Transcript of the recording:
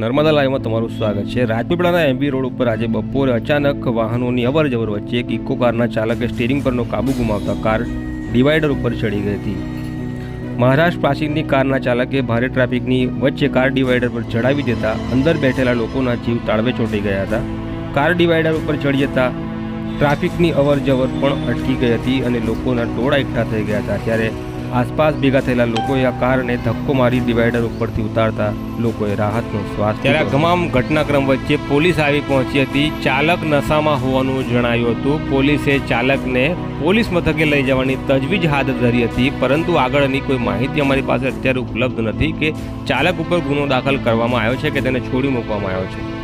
નર્મદા લાઈવમાં તમારું સ્વાગત છે. રાજપીપળાના એમબી રોડ ઉપર આજે બપોરે અચાનક વાહનોની અવર જવર વચ્ચે એક ઇકો કારના ચાલકે સ્ટીરિંગ પરનો કાબુ ગુમાવતા કાર ડિવાઈડર ઉપર ચડી ગઈ હતી. મહારાષ્ટ્ર પાસિંગની કારના ચાલકે ભારે ટ્રાફિકની વચ્ચે કાર ડિવાઈડર પર ચડાવી દેતા અંદર બેઠેલા લોકોના જીવ તાળવે ચોંટી ગયા હતા. કાર ડિવાઈડર ઉપર ચડી જતા ટ્રાફિકની અવર જવર પણ અટકી ગઈ હતી અને લોકોના ટોળા એકઠા થઈ ગયા હતા. ત્યારે આસપાસ ભેગા થયેલા લોકોએ આ કારને ધક્કો મારી ડિવાઈડર ઉપરથી ઉતારતા લોકોએ રાહતનો શ્વાસ ત્યારે આ તમામ ઘટનાક્રમ વચ્ચે પોલીસ આવી પહોંચી હતી. ચાલક નશામાં હોવાનું જણાયું હતું. પોલીસે ચાલકને પોલીસ મથકે લઈ જવાની તજવીજ હાથ ધરી હતી પરંતુ આગળની કોઈ માહિતી અમારી પાસે અત્યારે ઉપલબ્ધ નથી કે ચાલક ઉપર ગુનો દાખલ કરવામાં આવ્યો છે કે તેને છોડી મૂકવામાં આવ્યો છે.